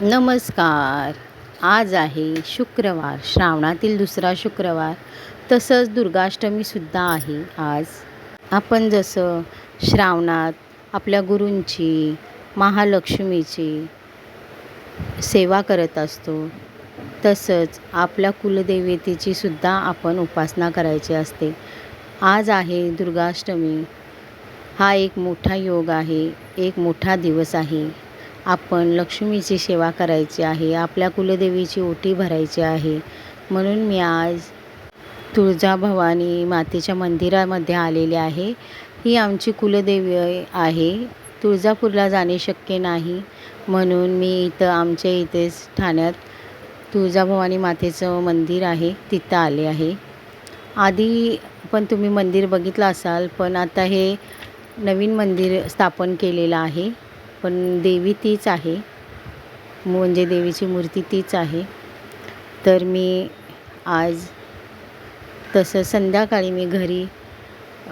नमस्कार. आज आहे शुक्रवार श्रावणातील दुसरा शुक्रवार. तसंच दुर्गाष्टमीसुद्धा आहे आज. आपण जसं श्रावणात आपल्या गुरूंची महालक्ष्मीची सेवा करत असतो तसंच आपल्या कुलदेवतेची सुद्धा आपण उपासना करायची असते. आज आहे दुर्गाष्टमी. हा एक मोठा योग आहे एक मोठा दिवस आहे. आपण लक्ष्मीची सेवा करायची आहे आपल्या कुलदेवीची ओटी भरायची आहे. म्हणून मी आज तुळजाभवानी मातेच्या मंदिरामध्ये आलेले आहे. ही आमची कुलदेवी आहे. तुळजापूरला जाणे शक्य नाही. म्हणून मी इथं आमच्या इथेच ठाण्यात तुळजाभवानी मातेचं मंदिर आहे तिथं आले आहे. आधी पण तुम्ही मंदिर बघितलं असाल पण आता हे नवीन मंदिर स्थापन केलेलं आहे. पण देवी तीच आहे. म्हणजे देवीची मूर्ती तीच आहे. तर मी आज तसं संध्याकाळी मी घरी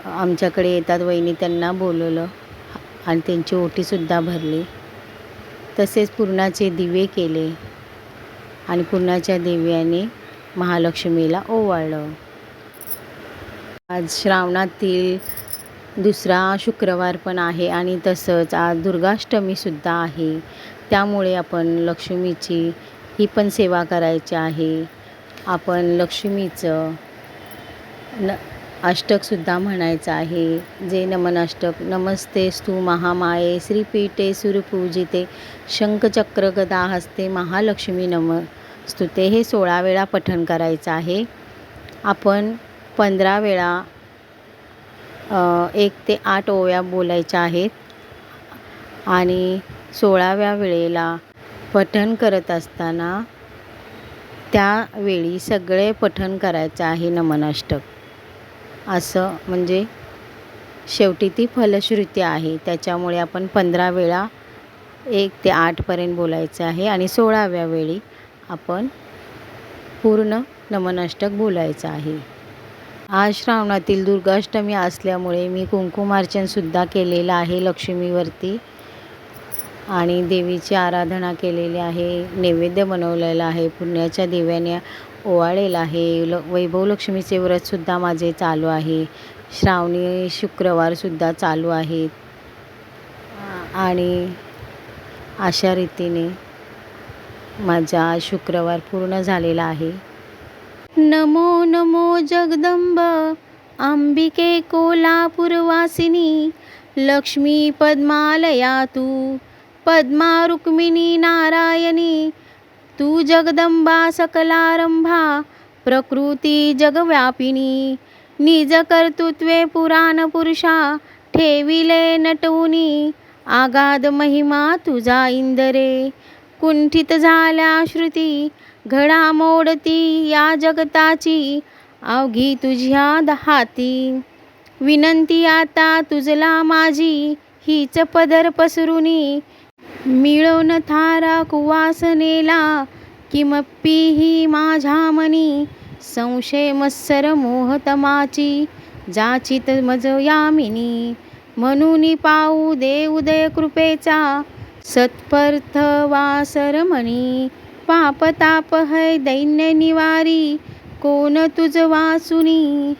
आमच्याकडे येतात वहिनी त्यांना बोलवलं आणि त्यांची ओटीसुद्धा भरली. तसेच पूर्णाचे दिवे केले आणि पूर्णाच्या दिव्याने महालक्ष्मीला ओवाळलं. आज श्रावणातील दुसरा शुक्रवार पण आहे आणि तसंच आज दुर्गाष्टमीसुद्धा आहे. त्यामुळे आपण लक्ष्मीची ही पण सेवा करायची आहे. आपण लक्ष्मीचं न अष्टकसुद्धा म्हणायचं आहे. जे नमन अष्टक नमस्ते स्तू महामाये श्रीपीठे सुरपूजिते शंखचक्र गदा हस्ते महालक्ष्मी नम स्तुते हे सोळा वेळा पठण करायचं आहे. आपण पंधरा वेळा एक ते आठ ओव्या बोलायच्या आहेत. आणि सोळाव्या वेळेला पठण करत असताना त्यावेळी सगळे पठण करायचं आहे नमनाष्टक. असं म्हणजे शेवटी ती फलश्रुती आहे. त्याच्यामुळे आपण पंधरा वेळा एक ते आठपर्यंत बोलायचं आहे. आणि सोळाव्या वेळी आपण पूर्ण नमनाष्टक बोलायचं आहे. आज श्रावणातील दुर्गाष्टमी असल्यामुळे मी कुंकुमार्चनसुद्धा केलेलं आहे लक्ष्मीवरती. आणि देवीची आराधना केलेली आहे नैवेद्य बनवलेलं आहे पुण्याच्या दिव्याने ओवाळलेलं आहे. ल वैभव लक्ष्मीचे व्रतसुद्धा माझे चालू आहे. श्रावणी शुक्रवारसुद्धा चालू आहेत आणि अशा रीतीने माझा शुक्रवार पूर्ण झालेला आहे. नमो नमो जगदंब अंबिके कोल्हापूरवासिनी लक्ष्मी पद्मालया तू पद्मा रुक्मिणी नारायणी तू जगदंबा सकलारंभा प्रकृती जगव्यापिनी निज कर्तृत्वे पुराण पुरुषा ठेविले नटवुनी आगाध महिमा तुझा इंदरे कुंठित झाल्या श्रुती घडामोडती या जगताची अवघी तुझ्या दहाती. विनंती आता तुझला माझी हीच पदर पसरुनी. मिळवून थारा कुवासनेला किमप्पी ही माझ्या मनी. संशय मत्सर मोहतमाची जाचित मज यामिनी म्हणून पाऊ दे उदय कृपेचा सत्पर्थ वासर पाप ताप है दैन्य निवारी कोण तुझ वासुनी?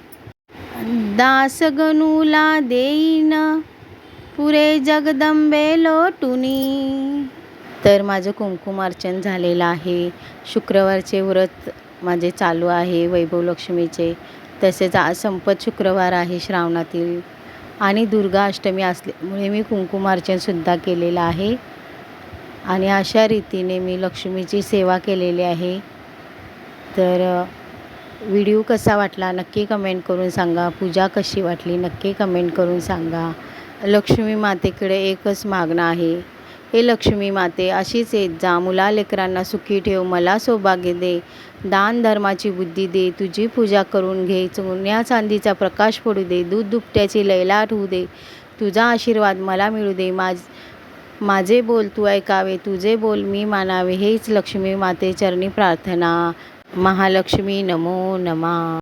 दास गणूला देईन पुरे जगदंबे लोटुनी. तर माझं कुंकुमार्चन झालेलं आहे. शुक्रवारचे व्रत माझे चालू आहे वैभव लक्ष्मीचे. तसेच आज संपत शुक्रवार आहे श्रावणातील. आणि दुर्गा अष्टमी असल्यामुळे मी कुंकुमार्चनसुद्धा केलेलं आहे. आणि अशा रीतीने मी लक्ष्मीची सेवा केलेली आहे. तर व्हिडिओ कसा वाटला नक्की कमेंट करून सांगा. पूजा कशी वाटली नक्की कमेंट करून सांगा. लक्ष्मी मातेकडे एकच मागणं आहे. हे लक्ष्मी माते अशीच येत जा. मुला लेकरांना सुखी ठेव. मला सौभाग्य दे. दान धर्माची बुद्धी दे. तुझी पूजा करून घे. चुन्या चांदीचा प्रकाश पडू दे. दूध दुपट्याची लैलाट होऊ दे. तुझा आशीर्वाद मला मिळू दे. माझ माझे बोल तू ऐकावे तुझे बोल मी मानावे हेच लक्ष्मी माते चरणी प्रार्थना. महालक्ष्मी नमो नमा.